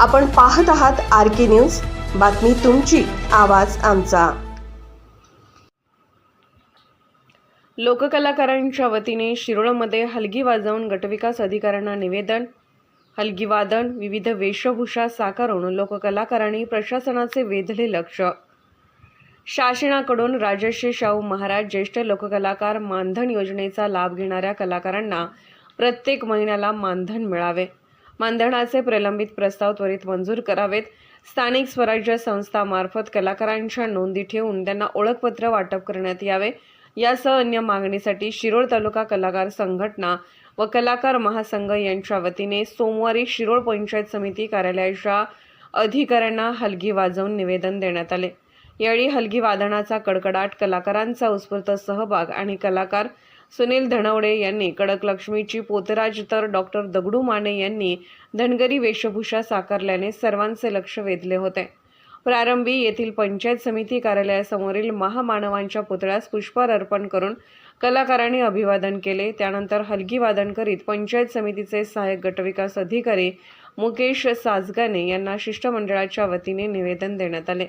आपण पाहत आहात आर के न्यूज. बातमी तुमची आवाज आमचा. लोककलाकारांच्या वतीने शिरोळमध्ये हलगी वाजवून गटविकास अधिकाऱ्यांना निवेदन. हलगी वादन विविध वेशभूषा साकारून लोककलाकारांनी प्रशासनाचे वेधले लक्ष. शासनाकडून राजश्री शाहू महाराज ज्येष्ठ लोककलाकार मानधन योजनेचा लाभ घेणाऱ्या कलाकारांना प्रत्येक महिन्याला मानधन मिळावे. मानधनाचे प्रलंबित प्रस्ताव त्वरित मंजूर करावेत. स्थानिक स्वराज्य संस्थामार्फत कलाकारांच्या नोंदी ठेवून त्यांना ओळखपत्र वाटप करण्यात यावे. यासह अन्य मागणीसाठी शिरोळ तालुका कलाकार संघटना व कलाकार महासंघ यांच्या वतीने सोमवारी शिरोळ पंचायत समिती कार्यालयाच्या अधिकाऱ्यांना हलगी वाजवून निवेदन देण्यात आले. यावेळी हलगी वादनाचा कडकडाट कलाकारांचा उत्स्फूर्त सहभाग आणि कलाकार सुनील धनवडे यांनी कडक लक्ष्मीची पोतराज तर डॉक्टर दगडू माने यांनी धनगरी वेशभूषा साकारल्याने सर्वांचे लक्ष वेधले होते. प्रारंभी येथील पंचायत समिती कार्यालयासमोरील महामानवांच्या पुतळ्यास पुष्पहार अर्पण करून कलाकारांनी अभिवादन केले. त्यानंतर हलगी वादन करीत पंचायत समितीचे सहाय्यक गटविकास अधिकारी मुकेश साजगाने यांना शिष्टमंडळाच्या वतीने निवेदन देण्यात आले.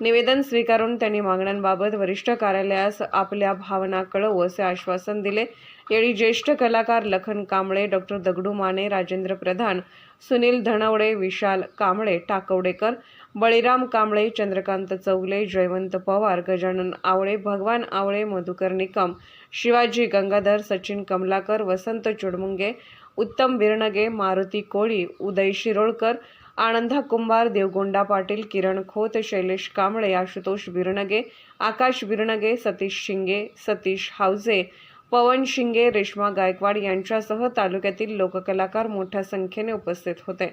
निवेदन स्वीकारून त्यांनी मागण्यांबाबत वरिष्ठ कार्यालयास आपल्या भावना कळवू असे आश्वासन दिले. यावेळी ज्येष्ठ कलाकार लखन कांबळे डॉक्टर दगडू माने राजेंद्र प्रधान सुनील धनवडे विशाल कांबळे टाकवडेकर बळीराम कांबळे चंद्रकांत चौगले जयवंत पवार गजानन आवळे भगवान आवळे मधुकर निकम शिवाजी गंगाधर सचिन कमलाकर वसंत चुडमुंगे उत्तम बिरणगे मारुती कोळी उदय शिरोळकर आनंदा कुंभार देवगोंडा पाटील किरण खोत शैलेश कांबळे आशुतोष बिरणगे आकाश बिरणगे सतीश शिंगे सतीश हावजे पवन शिंगे रेश्मा गायकवाड यांच्यासह तालुक्यातील लोककलाकार मोठ्या संख्येने उपस्थित होते.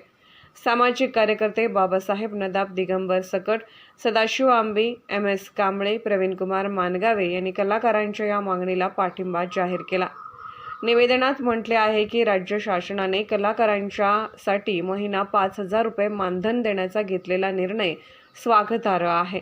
सामाजिक कार्यकर्ते बाबासाहेब नदाब दिगंबर सकट सदाशिव आंबी एम एस कांबळे प्रवीणकुमार मानगावे यांनी कलाकारांच्या या मागणीला पाठिंबा जाहीर केला. निवेदनात म्हटले आहे की राज्य शासनाने कलाकारांच्यासाठी महिना पाच हजार रुपये मानधन देण्याचा घेतलेला निर्णय स्वागतार्ह आहे.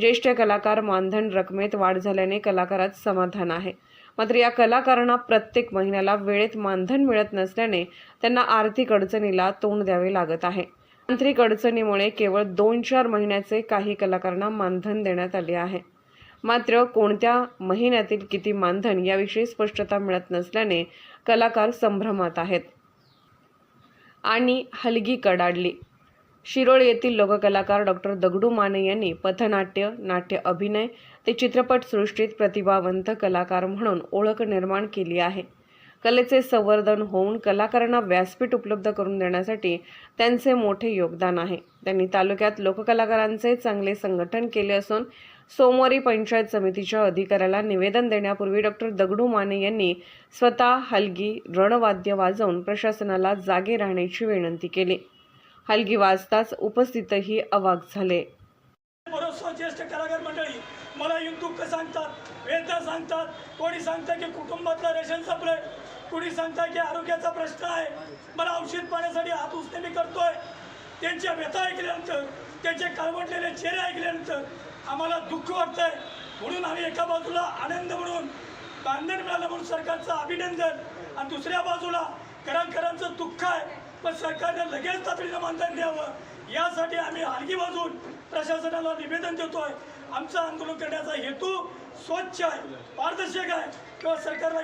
ज्येष्ठ कलाकार मानधन रकमेत वाढ झाल्याने कलाकारात समाधान आहे. मात्र या कलाकारांना प्रत्येक महिन्याला वेळेत मानधन मिळत नसल्याने त्यांना आर्थिक अडचणीला तोंड द्यावे लागत आहे. तांत्रिक अडचणीमुळे केवळ दोन चार महिन्याचे काही कलाकारांना मानधन देण्यात आले आहे. मात्र कोणत्या महिन्यातील किती मानधन याविषयी स्पष्टता मिळत नसल्याने कलाकार संभ्रमात आहेत. आणि हलगी कडाडली. शिरोळ येथील लोककलाकार डॉक्टर दगडू माने यांनी पथनाट्य नाट्य अभिनय ते चित्रपटसृष्टीत प्रतिभावंत कलाकार म्हणून ओळख निर्माण केली आहे. कलेचे संवर्धन होऊन कलाकारांना व्यासपीठ उपलब्ध करून देण्यासाठी त्यांचे मोठे योगदान आहे. त्यांनी तालुक्यात लोककलाकारांचे चांगले संघटन केले असून सोमवारी पंचायत समितीच्या अधिकाऱ्याला निवेदन देण्यापूर्वी डॉक्टर दगडू माने यांनी स्वतः हलगी रणवाद्य वाजवून प्रशासनाला जागे राहण्याची विनंती केली. हलगी वाजताच उपस्थितही अवाक झाले. बरोबर ज्येष्ठ कलाकार मंडळी मला येऊन दुःख सांगतात वेदना सांगतात. कोणी सांगतं की कुटुंबातलं रेशन संपलंय? कोणी सांगतं की आरोग्याचा प्रश्न आहे? मला औषध पाण्यासाठी हात उचने मी करतोय. त्यांच्या व्यथा ऐकल्यानंतर त्यांचे काळवटलेले चेहरे ऐकल्यानंतर आम्हाला दुःख वाटतं आहे म्हणून आम्ही एका बाजूला आनंद म्हणून बांधण मिळालं म्हणून सरकारचं अभिनंदन. आणि दुसऱ्या बाजूला कलाकारांचं दुःख आहे पण सरकारने लगेच तातडीनं मानधन द्यावं. यासाठी आम्ही हलगी बाजून प्रशासनाला निवेदन देतो आहे आमचं आंदोलन करण्याचा हेतू स्वच्छ आहे पारदर्शक आहे. किंवा सरकारला